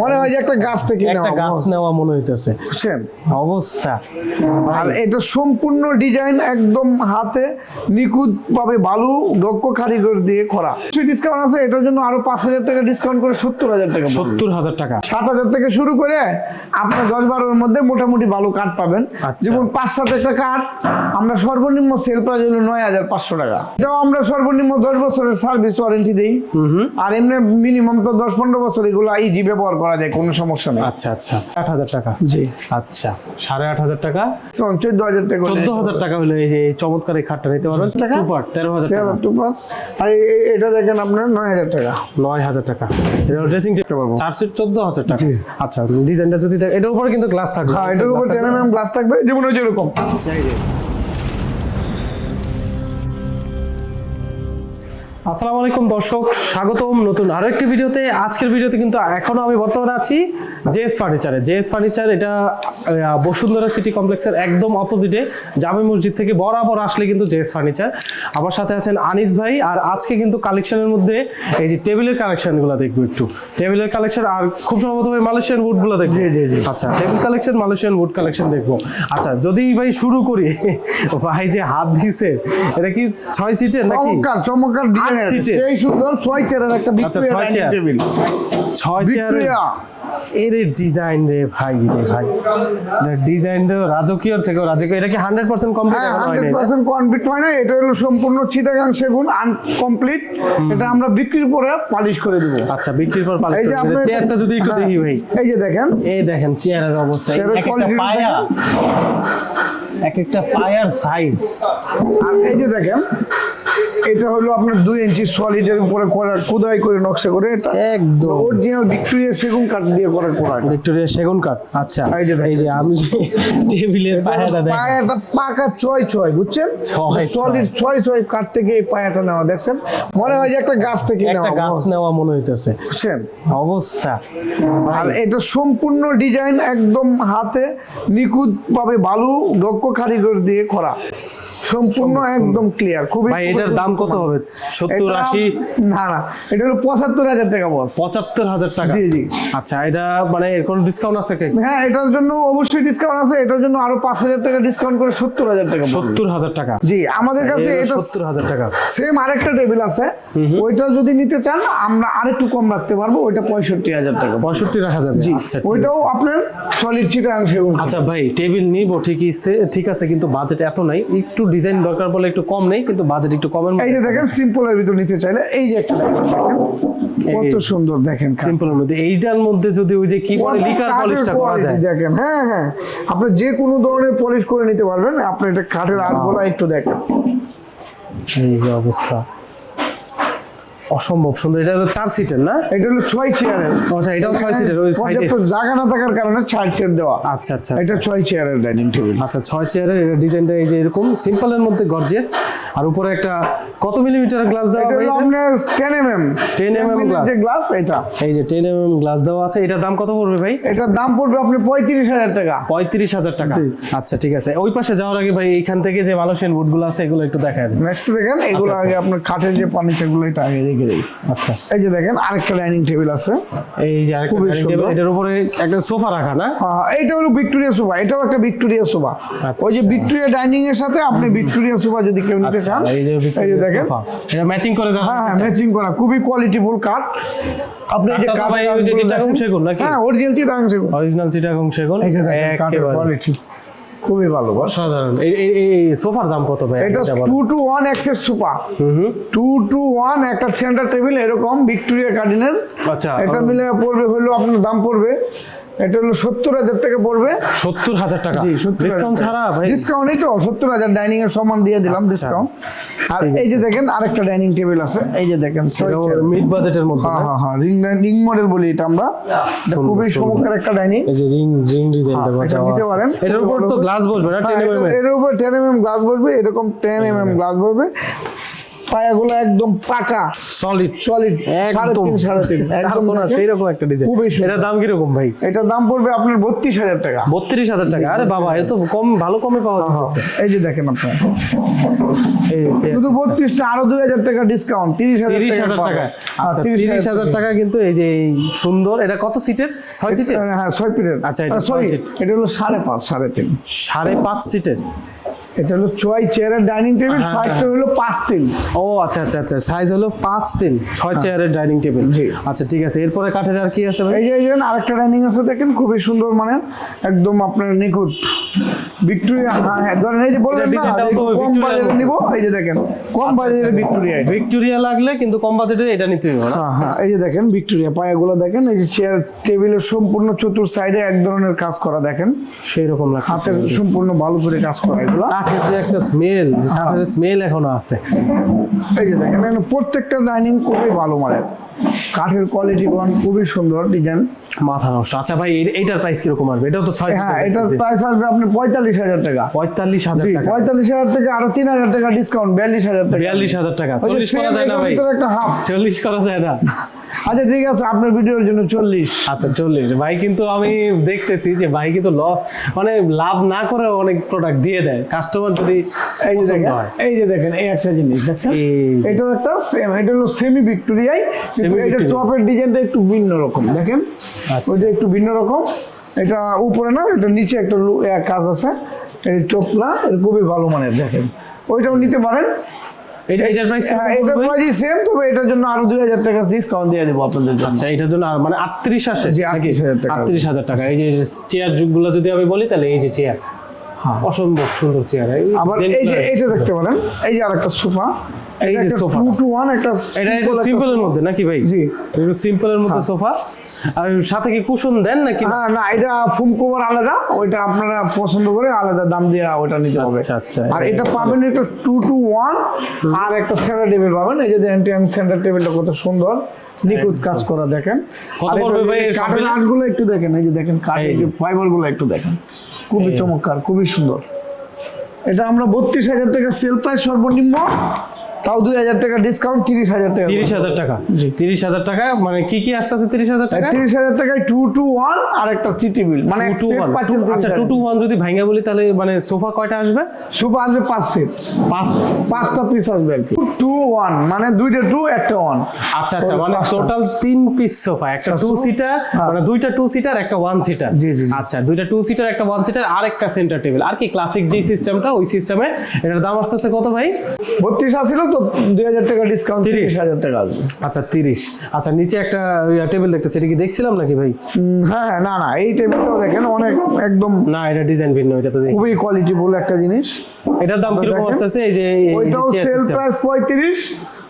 মনে হয় যে একটা গাছ থেকে একটা গাছ নেওয়া মনে হইতেছে। বুঝছেন? অবস্থা। আর এটা সম্পূর্ণ ডিজাইন একদম হাতে নিখুঁত ভাবে বালু দক্ষ কারিগর দিয়ে করা। কিছু ডিসকাউন্ট আছে এটার জন্য আরও পাঁচ হাজার টাকা ডিসকাউন্ট করে সত্তর হাজার টাকা সত্তর হাজার টাকা। সাত হাজার থেকে শুরু করে আপনার দশ বারোর মধ্যে মোটামুটি ভালো কাঠ পাবেন। আচ্ছা। যেমন পাঁচ সাত একটা কাঠ আমরা সর্বনিম্ন সেল প্রাইস হলো নয় হাজার পাঁচশো টাকা। এটাও আমরা সর্বনিম্ন দশ বছরের সার্ভিস ওয়ারেন্টি দিই। আর এমনি মিনিমাম তো দশ পনেরো বছর এগুলো ইজি ব্যবহার করা যায় কোনো সমস্যা নেই। আচ্ছা আচ্ছা। আট হাজার টাকা? জি। আচ্ছা। সাড়ে আট হাজার টাকা? চোদ্দ হাজার টাকা চোদ্দ হাজার টাকা হলে এই যে চমৎকার এই খাটটা নিতে পারবেন। টাকা? টু তেরো হাজার টাকা। তেরো টু পাঁচ। আর এটা দেখেন আপনার নয় হাজার টাকা। নয় হাজার টাকা। এটা ড্রেসিং টেবিল পারব। চার সিট চোদ্দ হাজার টাকা। আচ্ছা ডিজাইনটা যদি এটার উপরে কিন্তু গ্লাস থাকবে। হ্যাঁ এটার উপর টেন গ্লাস থাকবে যেমন ওই যেরকম এই যে। আসসালামু আলাইকুম দর্শক স্বাগতম নতুন আরও একটি ভিডিওতে। আজকের ভিডিওতে কিন্তু এখনও আমি বর্তমানে আছি জেএস ফার্নিচারে। জেএস ফার্নিচার এটা বসুন্ধরা সিটি কমপ্লেক্সের একদম অপোজিটে জামে মসজিদ থেকে বরাবর আসলে কিন্তু জেএস ফার্নিচার। আমার সাথে আছেন আনিস ভাই আর আজকে কিন্তু কালেকশনের মধ্যে এই যে টেবিলের কালেকশনগুলো দেখব একটু। টেবিলের কালেকশন আর খুব সম্ভবত ভাই মালয়েশিয়ান উডগুলো দেখব। জি, জি, জি। আচ্ছা table collection Malaysian wood collection দেখব। আচ্ছা যদি ভাই শুরু করি ভাই যে হাত দিছে এটা কি ছয় সিটের নাকি? চমৎকার চমৎকার সেই সুন্দর ছয় চেয়ারের একটা আচ্ছা, ভিক্টোরিয়া ছয় ডাইনিং টেবিল ছয় চেয়ারের ডিজাইন রে ভাই রে ভাই। ডিজাইন তো রাজকীয় থেকে রাজকীয়। এটা কি হান্ড্রেড পার্সেন্ট কমপ্লিট হ্যাঁ হান্ড্রেড পার্সেন্ট কমপ্লিট না এটা হলো সম্পূর্ণ চিটাগাং সেগুন আনকমপ্লিট এটা আমরা বিক্রির পরে পালিশ করে দেবো। আচ্ছা বিক্রির পর পালিশ যে চেয়ারটা যদি একটু হ্যাঁ, দেখি ভাই। এই যে দেখেন। এই দেখেন চেয়ারের অবস্থা। একটা পায়া। এক একটা পায়ার সাইজ আর এই যে দেখেন এটা হলো আপনার দুই ইঞ্চি সলিডের উপরে করা খোদাই করে নকশা করে এটা। একদম। অরিজিনাল ভিক্টোরিয়া সেগুন কাঠ দিয়ে করা করা ভিক্টোরিয়া সেগুন কাঠ আচ্ছা। এই যে এই যে আমি টেবিলের পায়াটা দেখ পায়াটা পাকা ছয় ছয় বুঝছেন? ছয় সলিড ছয় ছয় কাঠ থেকে এই পায়াটা নেওয়া দেখছেন? মনে হয় যে একটা গাছ থেকে একটা গাছ নেওয়া মনে হইতেছে। বুঝছেন? অবস্থা। আর এটা সম্পূর্ণ ডিজাইন একদম হাতে নিখুঁত ভাবে বালু দক্ষ কারিগর দিয়ে করা। সম্পূর্ণ একদম ক্লিয়ার খুবই ভাই এটার দাম কত হবে? সত্তর এটা- আশি? না না এটা হলো পঁচাত্তর হাজার টাকা বস পঁচাত্তর হাজার টাকা? জি, জি। আচ্ছা এটা মানে এর কোনো ডিসকাউন্ট আছে কি? হ্যাঁ এটার জন্য অবশ্যই ডিসকাউন্ট আছে এটার জন্য আরও পাঁচ হাজার টাকা ডিসকাউন্ট করে সত্তর হাজার টাকা পড়বে। সত্তর হাজার টাকা? জি আমাদের কাছে এটা সত্তর হাজার টাকা। সেম আরেকটা টেবিল আছে ওইটা যদি নিতে চান আমরা আরেকটু কম রাখতে পারব ওইটা পঁয়ষট্টি হাজার টাকা। পঁয়ষট্টি রাখা যাবে। জি আচ্ছা ওইটাও আপনার সলিড চিটাং আচ্ছা ভাই টেবিল নিবো ঠিকই ঠিক আছে কিন্তু বাজেট এত নাই একটু ডিজাইন দরকার পড়লে একটু কম নেই কিন্তু বাজেট একটু কমের মধ্যে এই যে দেখেন সিম্পলের ভিতর নিতে চাইলে এই যে একটা দেখেন কত সুন্দর দেখেন সিম্পল সিম্পলের মধ্যে এইটার মধ্যে যদি ওই যে কি বলে লিকার পলিশটা করা যায়। দেখেন। হ্যাঁ হ্যাঁ। আপনি যে কোনো ধরনের পলিশ করে নিতে পারবেন। আপনি এটা কাঠের আর্টগুলো একটু দেখেন। এই যে অবস্থা। অসম্ভব সুন্দর। এটা হলো চার সিটের না? এটা হলো ছয় চেয়ারের আচ্ছা এটাও ছয় সিটের ওই সাইডে পর্যাপ্ত জায়গা না থাকার কারণে চার চেয়ার দেওয়া। আচ্ছা আচ্ছা এটা ছয় চেয়ারের ডাইনিং টেবিল আচ্ছা ছয় চেয়ারের এটা ডিজাইনটা এই যে এরকম সিম্পলের মধ্যে গর্জিয়াস আর উপরে একটা কত মিলিমিটার গ্লাস দেওয়া এটা হলো এটা? আপনার ten M M 10 mm glass। যে গ্লাস এটা। এই যে টেন এম গ্লাস দেওয়া আছে এটার দাম কত পড়বে ভাই? এটার দাম পড়বে আপনি পঁয়ত্রিশ হাজার টাকা। পঁয়ত্রিশ হাজার টাকা। জি। আচ্ছা ঠিক আছে। ওই পাশে যাওয়ার আগে ভাই এইখান থেকে যে মালয়েশিয়ান বুটগুলো আছে এগুলো একটু দেখায় দেন। নেক্সট দেখেন এগুলো আচ্ছা। আগে আপনার কাঠের যে ফার্নিচারগুলো এটা আগে দেখে দিই আচ্ছা। এই যে দেখেন আরেকটা ডাইনিং টেবিল আছে। এই যে আরেকটা খুবই dining সুন্দর। এটার উপরে একটা সোফা রাখা না? হ্যাঁ হলো ভিক্টোরিয়া সোফা এটাও একটা ভিক্টোরিয়া সোফা। আচ্ছা। ওই যে ভিক্টোরিয়া ডাইনিং এর সাথে আপনি ভিক্টোরিয়া সোফা যদি কেউ নিতে আচ্ছা চান এই যে দেখেন। এটা ম্যাচিং করে যাবে হ্যাঁ হ্যাঁ ম্যাচিং করা খুবই কোয়ালিটিফুল কাঠ আপনি যে ওই চিটাগং সেগুন নাকি? হ্যাঁ অরিজিনাল চিটাগং সেগুন অরিজিনাল চিটাগং সেগুন এই দেখেন কাঠের কোয়ালিটি খুবই ভালো সাধারণ। এই সোফার দাম কত ভাই? এটা এটা টু টু ওয়ান এক্সের সোফা। টু টু ওয়ান একটা সেন্টার টেবিল এরকম ভিক্টোরিয়া গার্ডেনের আচ্ছা এটা মিলে পড়বে হলো আপনার দাম পড়বে এটা হলো সত্তর হাজার টাকা পড়বে। সত্তর হাজার টাকা। ডিসকাউন্ট ছাড়া ভাই। ডিসকাউন্ট এই তো সত্তর হাজার ডাইনিং এর সমান দিয়ে দিলাম আচ্ছা। ডিসকাউন্ট আর এই যে দেখেন আরেকটা ডাইনিং টেবিল আছে। এই যে দেখেন মিড বাজেটের মধ্যে হ্যাঁ হ্যাঁ হ্যাঁ রিং রিং মডেল বলি এটা আমরা। এটা খুবই। চমৎকার একটা ডাইনিং এই যে রিং রিং ডিজাইন দেওয়া এটা নিতে পারেন। এটার উপর তো গ্লাস বসবে না হ্যাঁ, 10 এটা- mm এর উপর টেন এম এম গ্লাস বসবে এরকম টেন এম এম গ্লাস বসবে। পায়াগুলো একদম পাকা। সলিড সলিড একদম। সাড়ে তিন। একদম দেখেন। সেই রকম একটা ডিজাইন খুবই সুন্দর। এটার দাম কীরকম ভাই? এটার দাম পড়বে আপনার বত্রিশ হাজার টাকা। বত্রিশ হাজার টাকা। আরে বাবা এ তো কম ভালো কমে পাওয়া যাচ্ছে। এই যে দেখেন আপনার। এই যে শুধু বত্রিশ না আরও দুই হাজার টাকা ডিসকাউন্ট তিরিশ হাজার তিরিশ হাজার টাকা। আচ্ছা তিরিশ হাজার টাকা। কিন্তু এই যে এই সুন্দর এটা কত সিটের ছয় সিটের হ্যাঁ ছয় পিটের আচ্ছা, এটা সরি ছয় সিট। এটা হলো সাড়ে পাঁচ সাড়ে তিন। সাড়ে পাঁচ সিটের এটা হলো ছয় চেয়ারের ডাইনিং টেবিল হ্যাঁ, সাইজটা হলো পাঁচ তিন। ও আচ্ছা আচ্ছা আচ্ছা সাইজ হলো পাঁচ তিন ছয় চেয়ারের ডাইনিং টেবিল আচ্ছা ঠিক আছে এরপরে কাঠের আর কি আছে এই যে যে আরেকটা ডাইনিং আছে দেখেন খুবই সুন্দর মানে একদম আপনার নিখুঁত। ভিক্টোরিয়া হ্যাঁ হ্যাঁ ধরেন এই যে বললেন না কম মতো। নিব। এই যে দেখেন কম বাজারে ভিক্টোরিয়া ভিক্টোরিয়া লাগলে কিন্তু কম বাজেটে এটা নিতে হবে হ্যাঁ হ্যাঁ এই যে দেখেন ভিক্টোরিয়া পায়াগুলো দেখেন এই যে চেয়ার টেবিলের সম্পূর্ণ চতুর সাইডে এক ধরনের কাজ করা দেখেন। সেই রকম হাতের সম্পূর্ণ ভালো করে কাজ করা এগুলো। কাঠের যে একটা স্মেল কাঠের স্মেল এখনও আছে। এই যে দেখেন প্রত্যেকটা ডাইনিং খুবই ভালো মানের। কাঠের কোয়ালিটি খুবই সুন্দর ডিজাইন মাথা নষ্ট। আচ্ছা ভাই এইটার প্রাইস কীরকম আসবে? এটাও তো ছয় হ্যাঁ এটার প্রাইস আসবে আপনার পঁয়তাল্লিশ হাজার টাকা। পঁয়তাল্লিশ হাজার টাকা। পঁয়তাল্লিশ হাজার টাকা আরও তিন হাজার টাকা ডিসকাউন্ট বিয়াল্লিশ হাজার টাকা। বিয়াল্লিশ হাজার টাকা। চল্লিশ করা যায় না ভাই। একটা হাফ চল্লিশ করা যায় না। আচ্ছা ঠিক আছে আপনার ভিডিওর জন্য চল্লিশ। আচ্ছা চল্লিশ। ভাই কিন্তু আমি দেখতেছি যে ভাই কিন্তু লস মানে লাভ না করে অনেক প্রোডাক্ট দিয়ে দেয়। কাস্টমার যদি এই যে দেখেন এই যে দেখেন এই একটা জিনিস দেখছেন। এটাও একটা সেম এটা হলো সেমি ভিক্টোরিয়াই এটা। টপের ডিজাইনটা একটু ভিন্ন রকম দেখেন। ওইটা একটু ভিন্ন রকম। এটা উপরে না এটা নিচে একটা কাজ আছে। এই চোপলা এর খুবই ভালো মানের দেখেন। ওইটাও নিতে পারেন। এটা এটার প্রাইস হ্যাঁ, এটার প্রাইসই সেম তবে এটার জন্য আরও দুই হাজার টাকা ডিসকাউন্ট দিয়ে দেবো আপনাদের জন্য। আচ্ছা এটার জন্য মানে আটত্রিশ আসে জি, 38,000 টাকা। আটত্রিশ হাজার টাকা। এই যে চেয়ারগুলো যদি আমি বলি তাহলে এই যে চেয়ার হ্যাঁ। অসম্ভব সুন্দর চেয়ার আবার এই যে এটা দেখতে পারেন। এই যে আরেকটা সোফা। এই যে টু একটা এটা সিম্পলের মধ্যে নাকি ভাই? জি। সিম্পলের মধ্যে সোফা। আর সাথে কি কুশন দেন নাকি? হ্যাঁ না এটা ফুম কভার আলাদা ওইটা আপনারা পছন্দ করে আলাদা দাম দিয়ে ওটা নিতে হবে। আচ্ছা, আচ্ছা, আর এটা পাবেন একটা টু টু ওয়ান আর একটা সেন্টার টেবিল পাবেন এই যে দেখেন সেন্টার টেবিলটা কত সুন্দর নিখুঁত কাজ করা দেখেন। কত পড়বে ভাই কাঠের সব একটু দেখেন এই যে দেখেন কাঠের যে। যে ফাইবারগুলো একটু দেখেন খুবই চমৎকার খুবই সুন্দর। এটা আমরা বত্রিশ হাজার টাকা সেল প্রাইস সর্বনিম্ন। তাও দুই হাজার টাকা ডিসকাউন্ট তিরিশ হাজার টাকা। তিরিশ হাজার টাকা। তিরিশ হাজার টাকা মানে কি কি আসতেছে তিরিশ হাজার টাকা? তিরিশ হাজার টাকায় টু টু ওয়ান আর একটা সিটি বিল মানে টু আচ্ছা টু টু ওয়ান যদি ভাঙা বলি তাহলে মানে সোফা কয়টা আসবে? সুপার আসবে পাঁচ সেট পাঁচ। পাঁচটা পিস আসবে আর কি। টু ওয়ান মানে দুইটা টু একটা ওয়ান আচ্ছা আচ্ছা মানে টোটাল তিন পিস সোফা একটা টু সিটার হ্যাঁ। মানে দুইটা টু সিটার একটা ওয়ান সিটার জি, জি, জি। আচ্ছা দুইটা টু সিটার একটা ওয়ান সিটার আর একটা সেন্টার টেবিল আর কি ক্লাসিক যে সিস্টেমটা ওই সিস্টেমে এটার দাম আসতেছে কত ভাই? বত্রিশ আসছিল তো দুই হাজার টাকা ডিসকাউন্ট তিরিশ। হাজার টাকা আসবে। আচ্ছা তিরিশ। আচ্ছা নিচে একটা টেবিল দেখতেছি। এটা কি দেখছিলাম নাকি ভাই? হ্যাঁ হ্যাঁ না না এই টেবিলটাও দেখেন অনেক একদম না এটা ডিজাইন ভিন্ন এটা তো খুবই কোয়ালিটিফুল একটা জিনিস। এটার দাম কীরকম আসতেছে? এই যে ওইটাও সেল প্রাইস পঁয়ত্রিশ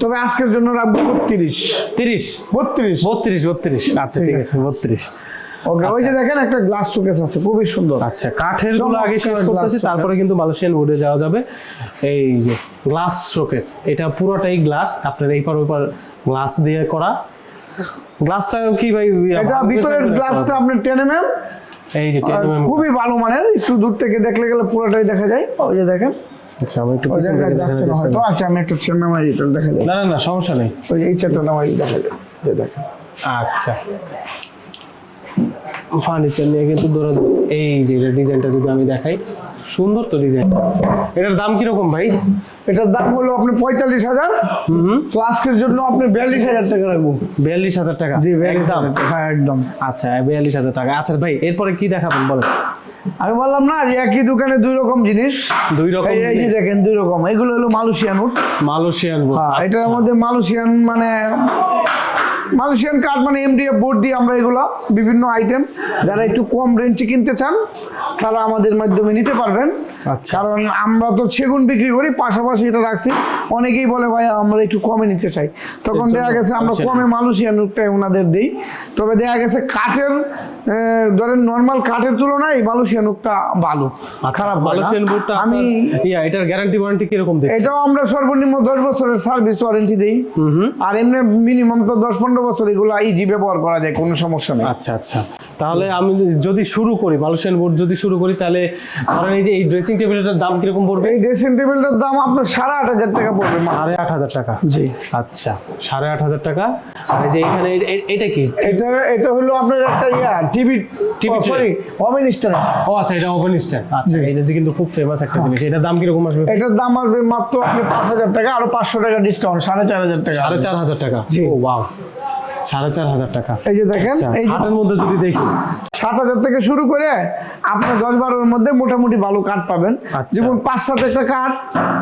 তবে আজকের জন্য রাখব বত্রিশ। তিরিশ? বত্রিশ। বত্রিশ বত্রিশ। আচ্ছা ঠিক আছে। বত্রিশ। ওকে ওই যে দেখেন একটা গ্লাস শোকেস আছে খুবই সুন্দর। আচ্ছা কাঠেরগুলো আগে শেষ করতেছি তারপরে কিন্তু মালয়েশিয়ান উডে যাওয়া যাবে। এই যে গ্লাস শোকেস। এটা পুরোটাই গ্লাস। আপনার এই পার ওই পার গ্লাস দিয়ে করা। গ্লাসটা কি ভাই এটা ভিতরের গ্লাসটা করা? আপনার টেন এম এই যে 10 mm খুবই ভালো মানের। একটু দূর থেকে দেখলে গেলে পুরোটাই দেখা যায়। ওই যে দেখেন। আচ্ছা আমি একটু পিছন থেকে দেখানোর চেষ্টা করি। আচ্ছা আমি একটা নামাই দিই তাহলে দেখা যায়। না না না সমস্যা নেই। ওই যে এই চেনটা নামাই দেখা যায়। যে দেখেন। আচ্ছা। ফার্নিচার নিয়ে কিন্তু দৌড়াদৌড়ি। এই যে ডিজাইনটা যদি আমি দেখাই। সুন্দর তো ডিজাইন এটার দাম কীরকম ভাই? এটার দাম হলো আপনি পঁয়তাল্লিশ হাজার। হুম। তো আজকের জন্য আপনি বিয়াল্লিশ হাজার টাকা রাখব। বিয়াল্লিশ হাজার টাকা? জি একদম? হ্যাঁ একদম। আচ্ছা বিয়াল্লিশ হাজার টাকা। আচ্ছা ভাই এরপরে কি দেখাবেন বলেন? আমি বললাম না যে একই দোকানে দুই রকম জিনিস। দুই রকম এই যে দেখেন দুই রকম। এগুলো হলো মালয়েশিয়ান উট। মালয়েশিয়ান হ্যাঁ এটার আচ্ছা। মধ্যে মালয়েশিয়ান মানে মালয়েশিয়ান কার্ড মানে এমডিএফ বোর্ড দিয়ে আমরা এগুলো বিভিন্ন আইটেম যারা একটু কম রেঞ্জে কিনতে চান তারা আমাদের মাধ্যমে নিতে পারবেন। আচ্ছা। কারণ আমরা তো সেগুন বিক্রি করি পাশাপাশি এটা রাখছি। অনেকেই বলে ভাই আমরা একটু কমে নিতে চাই। তখন দেখা গেছে আমরা কমে মালয়েশিয়ান উটটাই ওনাদের দিই। তবে দেখা গেছে কাঠের ধরেন নর্মাল কাঠের তুলনায় মালয়েশিয়ান উটটা ভালো খারাপ হয় না। মালয়েশিয়ান বুটটা আমি এটার গ্যারান্টি ওয়ারেন্টি কীরকম দেখছি এটাও আমরা সর্বনিম্ন দশ বছরের সার্ভিস ওয়ারেন্টি দিই। আর এমনি মিনিমাম তো দশ পনেরো বছর এগুলো ইজি ব্যবহার করা যায় কোনো সমস্যা নেই। আচ্ছা আচ্ছা। তাহলে আমি যদি শুরু করি মালয়েশিয়ান বোর্ড যদি শুরু করি তাহলে ধরেন এই যে এই ড্রেসিং টেবিলটার দাম কীরকম পড়বে? এই ড্রেসিং টেবিলটার দাম আপনার সাড়ে আট হাজার টাকা পড়বে। সাড়ে আট হাজার টাকা? জি। আচ্ছা সাড়ে আট হাজার টাকা। আর এই যে এখানে এটা কি? এটা এটা হলো আপনার একটা ইয়া TV TV sorry oven stand ও আচ্ছা এটা ওপেন স্ট্যান্ড আচ্ছা এটা কিন্তু খুব ফেমাস একটা জিনিস। এটার দাম কীরকম আসবে? এটার দাম আসবে মাত্র আপনি পাঁচ হাজার টাকা আরও পাঁচশো টাকা ডিসকাউন্ট সাড়ে চার হাজার টাকা। সাড়ে চার হাজার টাকা। ও ওয়াও সাড়ে চার হাজার টাকা। এই যে দেখেন আচ্ছা এই হাটের মধ্যে যদি দেখি। সাত হাজার থেকে শুরু করে দশ বারোর মধ্যে মোটামুটি ভালো কাঠ পাবেন। আচ্ছা। যেমন পাঁচ সাত একটা কাঠ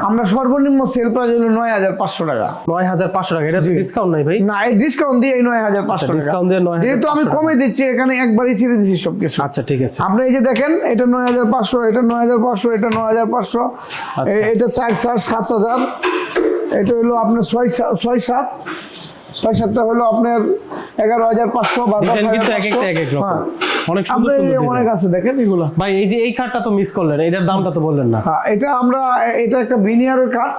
আমরা সর্বনিম্ন সেল প্রাইস হলো নয় হাজার পাঁচশো টাকা। নয় হাজার পাঁচশো টাকা এটা ডিসকাউন্ট নাই ভাই? না এই ডিসকাউন্ট দিয়ে এই নয় হাজার পাঁচশো discount দিয়ে 9,500 যেহেতু আমি। কমে দিচ্ছি এখানে একবারই ছেড়ে দিচ্ছি সবকিছু। আচ্ছা ঠিক আছে। আপনি এই যে দেখেন এটা নয় হাজার পাঁচশো এটা নয় হাজার পাঁচশো এটা নয় হাজার পাঁচশো। আচ্ছা। এটা চার চার সাত হাজার। এটা হলো আপনার ছয় ছয় সাত। ছয় সাতটা হলো আপনার এগারো হাজার পাঁচশো বা হ্যাঁ। অনেক সুন্দর সুন্দর অনেক আছে দেখেন এগুলো। ভাই এই যে এই কার্ডটা তো মিস করলেন এটার দামটা তো বললেন না। হ্যাঁ এটা আমরা এটা একটা বিনিয়ারের কাঠ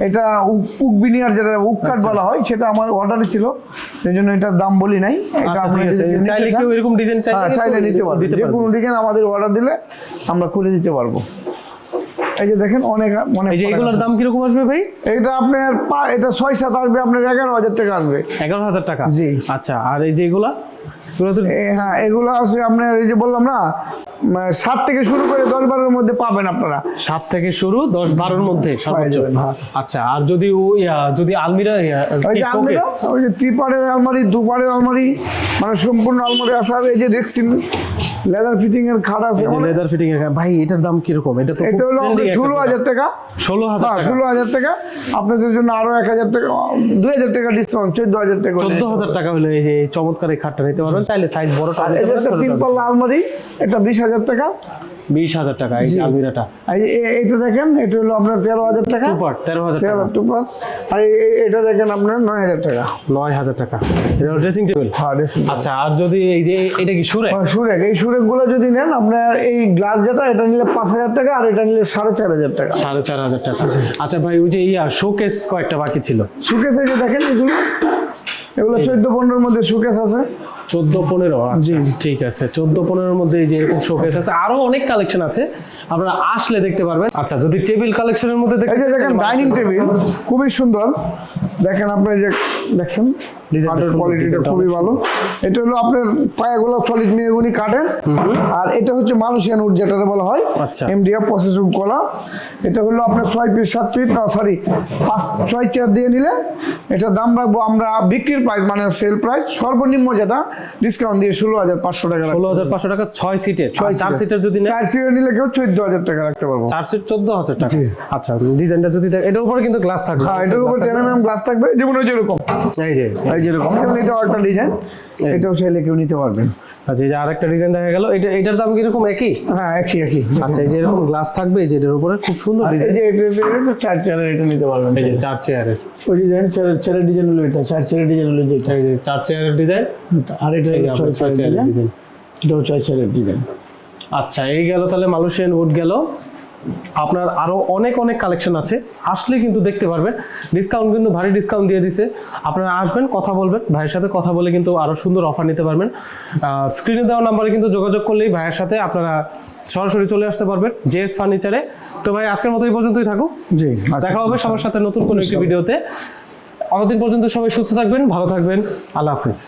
এটা উক- বিনিয়ার যেটা উক কাঠ আচ্ছা। বলা হয় সেটা আমার অর্ডারে ছিল। সেই জন্য এটার দাম বলি নাই। এটা চাইলে কেউ এরকম ডিজাইন হ্যাঁ চাইলে নিতে পারব দিতে যে কোনো ডিজাইন আমাদের অর্ডার দিলে আমরা খুলে দিতে পারব। এই যে দেখেন অনেক অনেক এই যে এগুলোর দাম কীরকম আসবে ভাই? এটা আপনার এটা ছয় সাত আসবে আপনার এগারো হাজার টাকা আসবে। এগারো হাজার টাকা? জি। আচ্ছা আর এই যে এগুলা? হ্যাঁ এগুলো আছে আপনার এই যে বললাম না সাত থেকে শুরু করে দশ বারোর মধ্যে পাবেন আপনারা। সাত থেকে শুরু দশ বারোর মধ্যে হ্যাঁ। আচ্ছা আর যদি যদি আলমিরা ওই যে আলমারিটা ওই যে ত্রিপাড়ের আলমারি দুপাড়ের আলমারি মানে সম্পূর্ণ আলমারি আছে। আর এই যে দেখছেন লেদার ফিটিং এর খাট আছে যে অনেক- এর ভাই এটার দাম কীরকম? এটা তো এটা হলো ষোলো হাজার টাকা। ষোলো হাজার হ্যাঁ টাকা। টাকা। আপনাদের জন্য আরও এক হাজার টাকা দুই হাজার টাকা ডিসকাউন্ট চোদ্দ হাজার টাকা চোদ্দ হাজার টাকা হলে এই যে চমৎকার এই খাটটা নিতে পারবেন। চাইলে সাইজ বড়টা পাল্লা আলমারি এটা বিশ হাজার টাকা। বিশ হাজার টাকা এই আলমিরাটা। এই- এই- এইটা দেখেন এটা হলো আপনার তেরো হাজার টাকা। টু পার্ট তেরো হাজার টাকা। তেরো টু পাঁচ আর এই- এই- এটা দেখেন আপনার নয় হাজার টাকা। নয় হাজার টাকা। এটা ড্রেসিং টেবিল হ্যাঁ ড্রেসিং আচ্ছা আর যদি এই যে এটা কি সুরে সুরেক। এই সুরেকগুলো যদি নেন আপনার এই গ্লাস যেটা এটা নিলে পাঁচ হাজার টাকা আর এটা নিলে সাড়ে চার হাজার টাকা। সাড়ে চার হাজার টাকা। আচ্ছা ভাই ওই যে ইয়া শোকেস কয়েকটা বাকি ছিল। এই যে দেখেন এগুলো। এগুলো চোদ্দ পনেরোর মধ্যে সুকেস আছে। চোদ্দ, পনেরো জি ঠিক আছে। চোদ্দ, পনেরোর মধ্যে যে এরকম শোকেস আছে, আরও অনেক কালেকশন আছে। আপনারা আসলে দেখতে পারবেন। আচ্ছা যদি টেবিল কালেকশনের মধ্যে যে দেখেন ডাইনিং টেবিল খুবই সুন্দর। দেখেন আপনি যে দেখছেন কোয়ালিটিটা খুবই ভালো। এটা হলো আপনার পায়াগুলো সলিড মেয়েগুনি কাঠের আর এটা হচ্ছে মালয়েশিয়ান উড যেটা বলা হয় আচ্ছা। এমডিএফ প্রসেস উড কলা। এটা হলো আপনার ছয় পিস সাত ফিট সরি পাঁচ ছয় চেয়ার দিয়ে নিলে এটার দাম রাখব আমরা বিক্রির প্রাইস মানে সেল প্রাইস সর্বনিম্ন যেটা ডিসকাউন্ট দিয়ে ষোলো হাজার পাঁচশো টাকা। ষোলো হাজার পাঁচশো টাকা ছয় সিটের ছয় চার সিটের যদি চার চেয়ার নিলে কেউ চোদ্দ হাজার টাকা রাখতে পারব। চার সিট চোদ্দ হাজার টাকা। আচ্ছা ডিজাইনটা যদি এটার উপরে কিন্তু গ্লাস থাকবে। হ্যাঁ এটার উপর টেন এম গ্লাস থাকবে যেমন ওই যেরকম। এই যে এই যেরকম যেমন এটাও একটা ডিজাইন এটাও চাইলে কেউ নিতে পারবেন। আচ্ছা এই যে আরেকটা ডিজাইন দেখা গেল এটা এটার দাম কীরকম? একই? হ্যাঁ একই একই। আচ্ছা এই যে এরকম গ্লাস থাকবে এই যে এটার উপরে খুব সুন্দর এই ডিজাইন যে এটা- চার চেয়ারের এটা নিতে পারবেন। এই যে চার চেয়ারের ওই ডিজাইন চার চেয়ারের ডিজাইন হলো এটা চার চেয়ারের ডিজাইন হলো এই যে চার চেয়ারের ডিজাইন আর এটা যে ছয় ডিজাইন এটাও ছয় চেয়ারের ডিজাইন আচ্ছা এই গেল তাহলে মালয়েশিয়ান উড গেল। আপনার আরও অনেক অনেক কালেকশন আছে। আসলে কিন্তু দেখতে পারবেন ডিসকাউন্ট কিন্তু ভারী ডিসকাউন্ট দিয়ে দিছে। আপনারা আসবেন কথা বলবেন ভাইয়ের সাথে কথা বলে কিন্তু আরও সুন্দর অফার নিতে পারবেন। স্ক্রিনে দেওয়া নাম্বারে কিন্তু যোগাযোগ করলেই ভাইয়ের সাথে আপনারা সরাসরি চলে আসতে পারবেন জেএস ফার্নিচারে তো ভাই আজকের মতো এই পর্যন্তই থাকুক। জি দেখা হবে সবার সাথে নতুন কোনো একটি ভিডিওতে। অতদিন পর্যন্ত সবাই সুস্থ থাকবেন ভালো থাকবেন। আল্লাহ হাফিজ।